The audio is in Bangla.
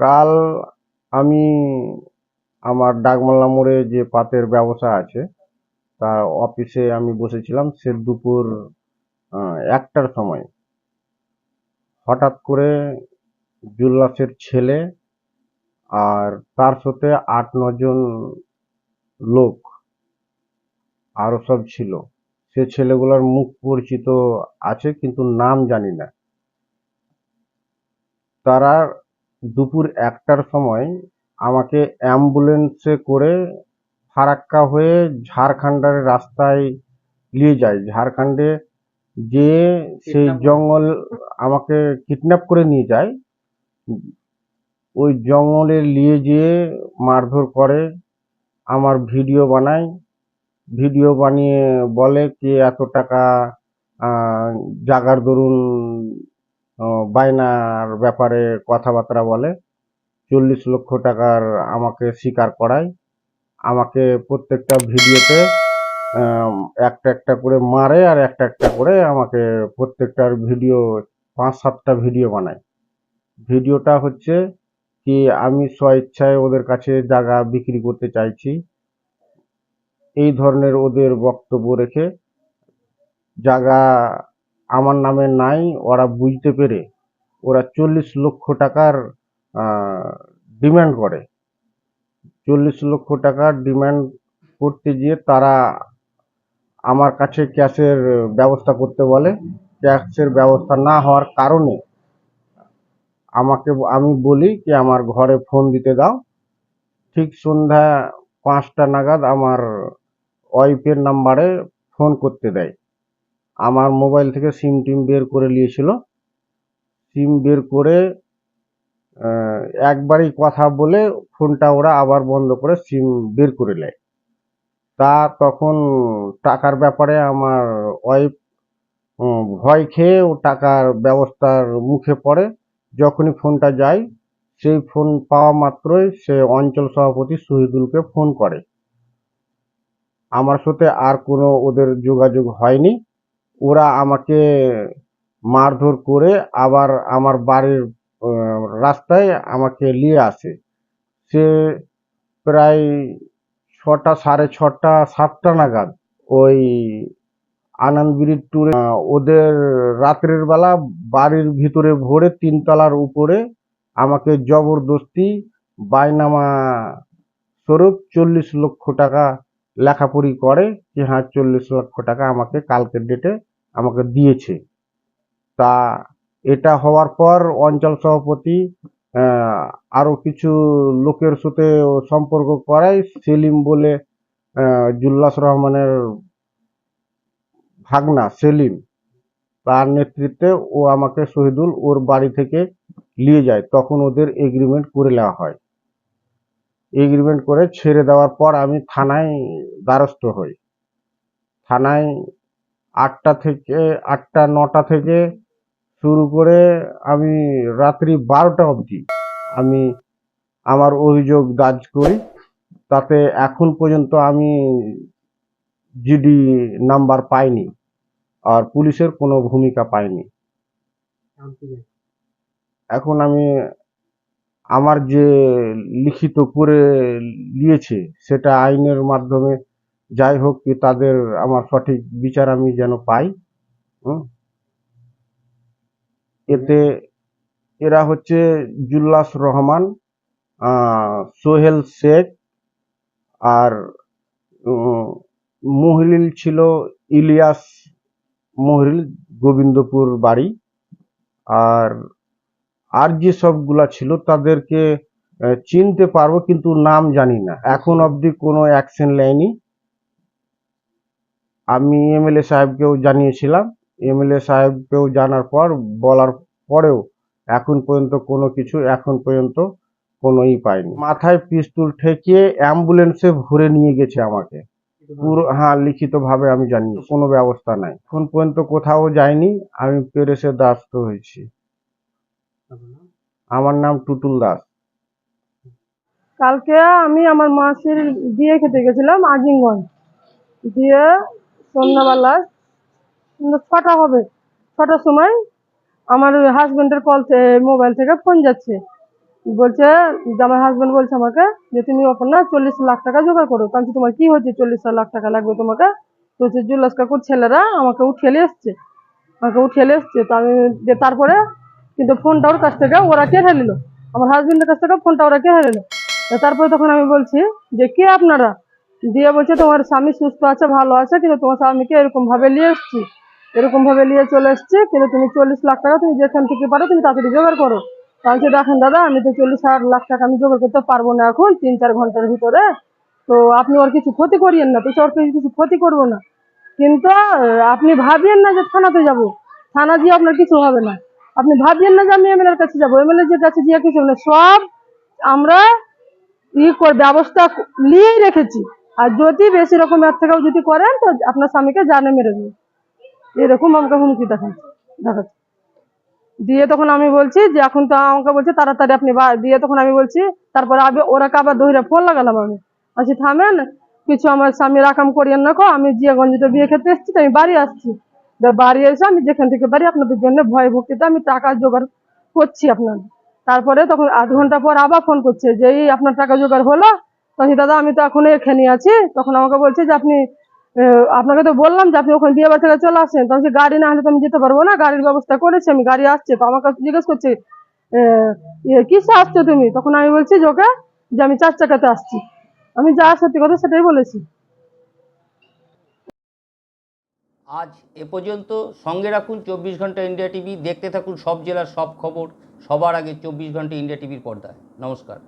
কাল আমি আমার ডাকমাল্লা মোড়ে যে পাতের ব্যবসা আছে তা অফিসে আমি বসেছিলাম সে দুপুর একটার সময়। হঠাৎ করে জুল্লাসের ছেলে আর তার সাথে আট নজন লোক আরও সব ছিল। সে ছেলেগুলোর মুখ পরিচিত আছে, কিন্তু নাম জানি না। তারা দুপুর একটার সময় আমাকে অ্যাম্বুলেন্সে করে ফারাক্কা হয়ে ঝাড়খণ্ডের রাস্তায় নিয়ে যায়। ঝাড়খণ্ডে যে সেই জঙ্গল আমাকে কিডন্যাপ করে নিয়ে যায়। ওই জঙ্গলে নিয়ে যেয়ে মারধর করে আমার ভিডিও বানায়। ভিডিও বানিয়ে বলে কি এত টাকা জাগার দরুন বায়নার ব্যাপারে কথাবার্তা বলে, চল্লিশ লক্ষ টাকার আমাকে স্বীকার করায়। আমাকে প্রত্যেকটা ভিডিওতে একটা একটা করে মারে আর একটা একটা করে আমাকে প্রত্যেকটার ভিডিও, পাঁচ সাতটা ভিডিও বানায়। ভিডিওটা হচ্ছে কি, আমি স্বইচ্ছায় ওদের কাছে জায়গা বিক্রি করতে চাইছি। এই ধরনের ওদের বক্তব্য রেখে জায়গা আমার নামে নাই, ওরা বুঝতে পেরে ওরা চল্লিশ লক্ষ টাকার ডিম্যান্ড করে। চল্লিশ লক্ষ টাকার ডিম্যান্ড করতে গিয়ে তারা আমার কাছে ক্যাশের ব্যবস্থা করতে বলে। ক্যাশের ব্যবস্থা না হওয়ার কারণে আমাকে, আমি বলি যে আমার ঘরে ফোন দিতে দাও। ঠিক সন্ধ্যা পাঁচটা নাগাদ আমার ওয়াইফের নাম্বারে ফোন করতে দেয়। আমার মোবাইল থেকে সিম টিম বের করে নিয়েছিল। সিম বের করে একবারই কথা বলে ফোনটা ওরা আবার বন্ধ করে সিম বের করে নেয়। তা তখন টাকার ব্যাপারে আমার ওয়াইফ ভয় খেয়ে ও টাকার ব্যবস্থার মুখে পড়ে। যখনই ফোনটা যায়, সেই ফোন পাওয়া মাত্রই সে অঞ্চল সভাপতি শহীদুলকে ফোন করে। আমার সাথে আর কোনো ওদের যোগাযোগ হয়নি। ওরা আমাকে মারধর করে আবার আমার বাড়ির রাস্তায় আমাকে নিয়ে আসে। সে প্রায় ছটা সাড়ে ছটা সাতটা নাগাদ ওই আনন্দগিরির ট্যুরে আহ, ওদের রাত্রের বেলা বাড়ির ভিতরে ভরে তিনতলার উপরে আমাকে জবরদস্তি বাইনামা স্বরূপ চল্লিশ লক্ষ টাকা লেখাপড়ি করে। যে হ্যাঁ চল্লিশ লক্ষ টাকা আমাকে কালকের ডেটে আমাকে দিয়েছে। তা এটা হওয়ার পর অঞ্চল সভাপতি আহ, আরও কিছু লোকের সাথে সম্পর্ক করায় সেলিম বলে জুল্লাস রহমানের ভাগনা সেলিম। তার নেতৃত্বে ও আমাকে শহীদুল ওর বাড়ি থেকে নিয়ে যায়। তখন ওদের এগ্রিমেন্ট করে নেওয়া হয়। এগ্রিমেন্ট করে ছেড়ে দেওয়ার পর আমি থানায় দ্বারস্থ হই। থানায় আটটা থেকে, আটটা, নটা থেকে শুরু করে আমি রাত্রি বারোটা অবধি আমি আমার অভিযোগ দাজ করি। তাতে এখন পর্যন্ত আমি জিডি নাম্বার পাইনি আর পুলিশের কোনো ভূমিকা পাইনি। এখন আমি আমার যে লিখিত করে নিয়েছে সেটা আইনের মাধ্যমে যাই হোক কি তাদের আমার সঠিক বিচার আমি যেন পাই। এতে এরা হচ্ছে জুল্লাস রহমান সোহেল শেখ আর মহিলিল ছিল ইলিয়াস মহিলিল গোবিন্দপুর বাড়ি। আর আর যে সবগুলা ছিল তাদেরকে চিনতে পারব কিন্তু নাম জানি না। এখন অবধি কোনো অ্যাকশন নেয়নি। আমি এমএলএ সাহেবকেও জানিয়েছিলাম। এমএলএ সাহেবকেও জানার পর, বলার পরেও এখন পর্যন্ত কোনো কিছু, এখন পর্যন্ত কোনো ই পাইনি। মাথায় পিস্তুল ঠেকিয়ে অ্যাম্বুলেন্সে ভরে নিয়ে গেছে আমাকে। পুরো হ্যাঁ লিখিতভাবে আমি জানি কোনো ব্যবস্থা নাই। এখন পর্যন্ত কোথাও যাইনি। আমি পেরেসে দাস্ত হয়েছি। আমার নাম টুটুল দাস। কালকে আমি আমার মাসির বিয়ে খেতে গেছিলাম আজিমগঞ্জ। দিয়ে সন্ধ্যাবেলা। সন্ধ্যা ছটা হবে। ছটার সময় আমার হাজবেন্ডের কল মোবাইল থেকে ফোন যাচ্ছে। বলছে আমার হাজবেন্ড বলছে আমাকে যে, তুমি না চল্লিশ লাখ টাকা জোগাড় করো। আমি তোমার কি হচ্ছে চল্লিশ লাখ টাকা লাগবে তোমাকে? তো হচ্ছে জুলাস কাকুর ছেলেরা আমাকে উঠিয়ে এসছে। আমাকে উঠিয়ে এসছে। তো আমি, যে তারপরে কিন্তু ফোনটা ওর কাছ থেকে ওরা কেড়ে নিল। আমার হাজবেন্ডের কাছ থেকে ফোনটা ওরা কেড়ে নিল। তারপরে তখন আমি বলছি, যে কে আপনারা? দিয়ে বলছে তোমার স্বামী সুস্থ আছে ভালো আছে কিন্তু তোমার স্বামীকে এরকম ভাবে নিয়ে এসছি। এরকম ভাবে নিয়ে চলে এসছি কিন্তু তুমি চল্লিশ লাখ টাকা তুমি যেখান থেকে পারো তুমি তাড়াতাড়ি জোগাড় করো। বলছি, দেখেন দাদা আমি তো চল্লিশ হাজার লাখ টাকা আমি জোগাড় করতে পারব না এখন তিন চার ঘণ্টার ভিতরে। তো আপনি ওর কিছু ক্ষতি করিয়েন না তো ওর কিছু ক্ষতি করব না। কিন্তু আপনি ভাবিয়েন না যে থানাতে যাব। থানা দিয়ে আপনার কিছু হবে না। আপনি ভাবিয়েন না যে আমি এমএলএর কাছে যাব। এমএলএ যে কাছে গিয়ে কিছু সব আমরা ই ব্যবস্থা নিয়েই রেখেছি। আর যদি বেশি রকম এর থেকেও যদি করেন, তো আপনার স্বামীকে জানে মেরে দেবে। এরকম আমাকে হুমকি দেখাচ্ছে দেখাচ্ছে। দিয়ে তখন আমি বলছি যে, এখন তো আমাকে বলছে, তাড়াতাড়ি আপনি দিয়ে তখন আমি বলছি, তারপরে আবে ওরাকে আবার দহিরা ফোন লাগালাম আমি। বলছি থামেন, কিছু আমার স্বামীর আকাম করিয়েন না কো, আমি জিয়াগঞ্জিতে বিয়ে খেতে এসেছি আমি বাড়ি আসছি। বাড়ি এসে আমি যেখান থেকে বাড়ি আপনাদের জন্য ভয় ভক্তিতে আমি টাকা জোগাড় করছি আপনার তারপরে তখন আধ ঘণ্টা পর আবার ফোন করছে যে, এই আপনার টাকা জোগাড় হলো তখন দাদা, আমি তো এখন এখানে আছি। তখন আমাকে বলছে যে আপনি আপনাকে তো বললাম যে আপনি ওখানে বাড়ি থেকে চলে আসেন। তখন গাড়ি না হলে তো আমি যেতে পারব না, গাড়ির ব্যবস্থা করেছি, আমি গাড়ি আসছে। তো আমাকে জিজ্ঞেস করছে কিসে আসছো তুমি? তখন আমি বলছি যে ওকে, যে আমি চার চাকাতে আসছি। আমি যা সত্যি কথা সেটাই বলেছি। আজ এ পর্যন্ত সঙ্গে রাখুন চব্বিশ ঘণ্টা ইন্ডিয়া টিভি। দেখতে থাকুন সব জেলার সব খবর। সবার আগে চব্বিশ ঘণ্টা ইন্ডিয়া টিভির পর্দায়। নমস্কার।